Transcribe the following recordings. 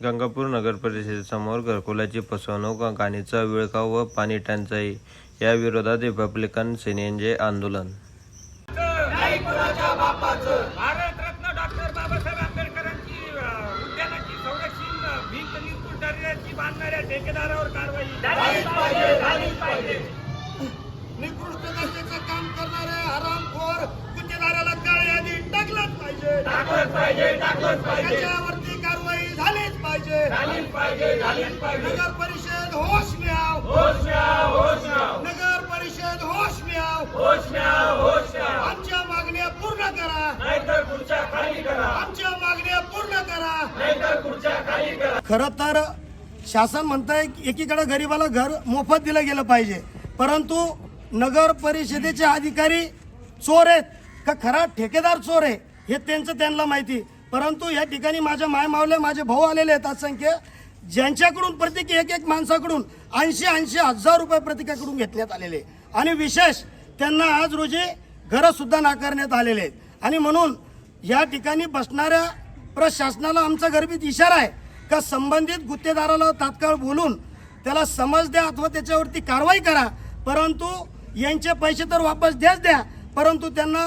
गंगापूर नगर परिषदेसमोर घरकुलाची फसवणूक घाणीचा विळखाव व पाणी टंचाई या विरोधात रिपब्लिकन सेनेचे आंदोलन. भारतरत्न डॉक्टर बाबासाहेब आंबेडकरांची अ, उद्यानाची संरक्षण भिंत निर्कुल दर्जाची बांधणाऱ्या ठेकेदारावर कारवाई. झालीच पाहिजे झालीच पाहिजे. निकृष्ट दर्जाचं काम करणारे हरामखोर गुन्हेगाराला काळ्या यादीत टाकलंच पाहिजे. टाकलंच पाहिजे टाकलंच पाहिजे. त्याच्यावरती कारवाई झालीच पाहिजे. झालीच पाहिजे झालीच पाहिजे. नगर परिषद होश होश होश नगर परिषद होश होश होश आमच्या मागण्या पूर्ण करा. नाहीतर खुर्च्या खाली करा. आमच्या मागण्या पूर्ण करा. नाहीतर खुर्च्या खाली करा. खरं तर शासन म्हणतंय एकीकडे गरीबाला घर मोफत दिलं गेलं पाहिजे. परंतु नगर परिषदेचे अधिकारी चोर आहेत. का खरा ठेकेदार चोर आहे हे त्यांचं त्यांना माहिती. परंतु या ठिकाणी माझ्या मायमावले माझे भाऊ आलेले आहेत असंख्य ज्यांच्याकडून प्रत्येकी एक एक माणसाकडून ऐंशी ऐंशी हजार रुपये प्रत्येकाकडून घेतण्यात आलेले आणि विशेष त्यांना आज रोजी घरंसुद्धा नाकारण्यात आलेले आहेत. आणि म्हणून या ठिकाणी बसणाऱ्या प्रशासनाला आमचा गर्भित इशारा आहे का संबंधित गुत्तेदाराला तात्काळ बोलून त्याला समज द्या अथवा त्याच्यावरती कारवाई करा. परंतु यांचे पैसे तर वापस द्याच द्या. परंतु त्यांना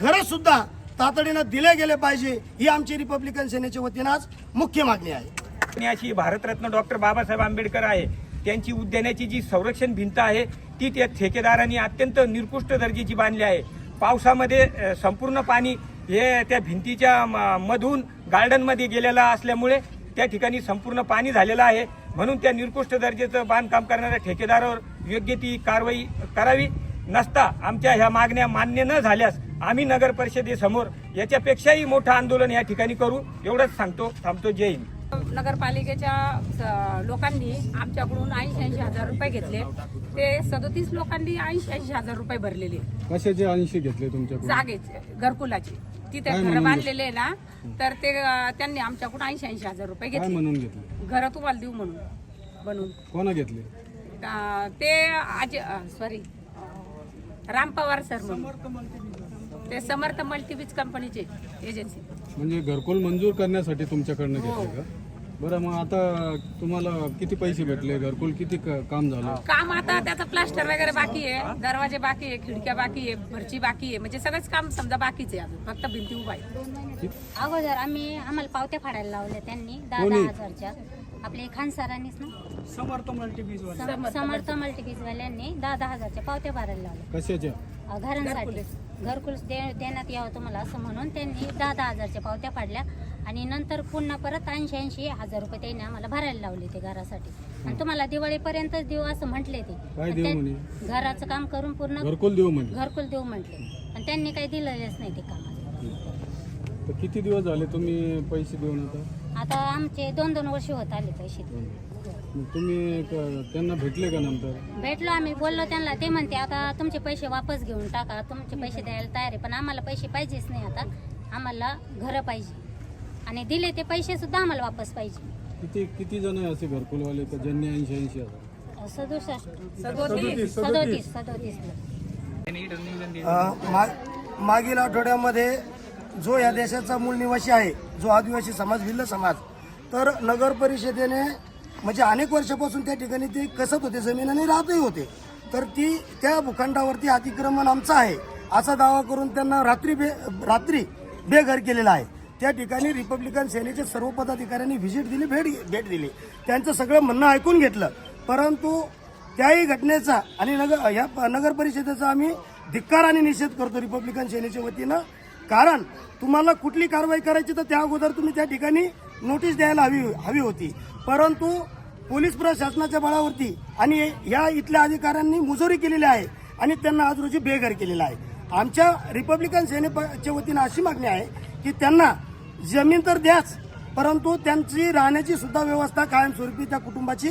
घरंसुद्धा तातडीनं दिले गेले पाहिजे ही आमची रिपब्लिकन सेनेच्या वतीनं आज मुख्य मागणी आहे. आणि अशी भारतरत्न डॉक्टर बाबासाहेब आंबेडकर आहे. त्यांची उद्यानाची जी संरक्षण भिंत आहे ती त्या ठेकेदारांनी अत्यंत निकृष्ट दर्जाची बांधली आहे. पावसामध्ये संपूर्ण पाणी हे त्या भिंतीच्या म- मधून गार्डनमध्ये गेलेलं असल्यामुळे त्या ठिकाणी संपूर्ण पाणी झालेलं आहे. म्हणून त्या निकृष्ट दर्जाचं बांधकाम करणाऱ्या ठेकेदारावर योग्य ती कारवाई करावी. नसता आमच्या ह्या मागण्या मान्य न झाल्यास आम्ही नगर परिषदेसमोर याच्यापेक्षाही मोठं आंदोलन या ठिकाणी करू एवढंच सांगतो थांबतो जय हिंद. नगरपालिकेच्या लोकांनी आमच्याकडून ऐंशी ऐंशी हजार रुपये घेतले. ते सदोतीस लोकांनी ऐंशी ऐंशी हजार रुपये भरलेले. कशाचे ऐंशी घेतले तुमच्याकडून? जागेचे घरकुलाचे. तिथे घर बांधलेले आहे ना तर ते त्यांनी आमच्याकडून ऐंशी ऐंशी हजार रुपये घेतले. म्हणून घेतले? घर तुम्हाला देऊ म्हणून बनवून कोणा घेतले? ते आज सॉरी राम पवार सर म्हणून. ते समर्थ मल्टीबीज कंपनीचे एजन्सी. म्हणजे घरकुल मंजूर करण्यासाठी तुमच्याकडनं घेतले का? बरं मग आता तुम्हाला किती पैसे भेटले? घरकुल किती क- काम झालं? काम आता त्याचं प्लास्टर वगैरे बाकी आहे दरवाजे बाकी आहे खिडक्या बाकी आहे भरची बाकी आहे. म्हणजे सगळंच काम समजा बाकीच आहे अजून फक्त भिंती उभा आहे. अगोदर आम्ही आम्हाला पावत्या फाडायला लावल्या त्यांनी दहा कोणी? दहा हजारच्या. आपले खान सरांनीच ना? समर्थ मल्टीपीसवाल्यांनी दहा दहा हजारच्या पावत्या भरायला लावल्या. कशाच्या? घरांसाठी. घरकुल दे- देण्यात यावं तुम्हाला असं म्हणून त्यांनी दहा दहा हजारच्या पावत्या पाडल्या आणि नंतर पुन्हा परत ऐंशी ऐंशी हजार रुपये त्यांनी आम्हाला भरायला लावले ते घरासाठी. आणि तुम्हाला दिवाळीपर्यंतच देऊ असं म्हटले ते. पण? घराचं काम करून पूर्ण घरकुल देऊ म्हणजे घरकुल देऊ म्हटले. आणि त्यांनी काही दिलेलेच नाही ते काम किती दिवस झाले तुम्ही पैसे देऊन आता? आता आमचे दोन दोन वर्ष होत आले पैसे देऊन. तुम्ही त्यांना भेटले का नंतर? भेटलो आम्ही बोललो त्यांना ते म्हणते आता तुमचे पैसे वापस घेऊन टाका तुमचे पैसे द्यायला तयार आहे पण आम्हाला पैसे पाहिजेच नाही आता आम्हाला घरं पाहिजे. आणि दिले ते पैसे सुद्धा आम्हाला वापस पाहिजे. किती किती जण आहे असे घरकुलवाले का ज्यांनी ऐंशी ऐंशी हजार? सदुसष्ट सदोतीस. सदोतीस सदोतीस. अ, मा- मागील आठवड्यामध्ये जो या देशाचा मूळ निवासी आहे जो आदिवासी समाज भिल्ल समाज तर नगर परिषदेने म्हणजे अनेक वर्षापासून त्या ठिकाणी ते कसत होते जमीन आणि राहतही होते. तर ती त्या भूखंडावरती अतिक्रमण आमचं आहे असा दावा करून त्यांना रात्री बे रात्री बेघर केलेला आहे. त्या ठिकाणी रिपब्लिकन सेनेचे सर्व पदाधिकाऱ्यांनी व्हिजिट दिली भेट भेट दिली. त्यांचं सगळं म्हणणं ऐकून घेतलं. परंतु त्याही घटनेचा आणि नगर या प- नगर परिषदेचा आम्ही धिक्कार आणि निषेध करतो रिपब्लिकन सेनेच्या वतीनं. कारण तुम्हाला कुठली कारवाई करायची तर त्या अगोदर तुम्ही त्या ठिकाणी नोटीस द्यायला हवी हवी होती. परंतु पोलीस प्रशासनाच्या बळावरती आणि या इथल्या अधिकाऱ्यांनी मुजोरी केलेली आहे आणि त्यांना आज रोजी बेघर केलेला आहे. आमच्या रिपब्लिकन सेनेच्या वतीनं अशी मागणी आहे की त्यांना जमीन तर द्याच परंतु त्यांची राहण्याची सुद्धा व्यवस्था कायमस्वरूपी त्या कुटुंबाची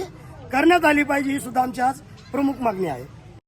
करण्यात आली पाहिजे ही सुद्धा आमची आज प्रमुख मागणी आहे.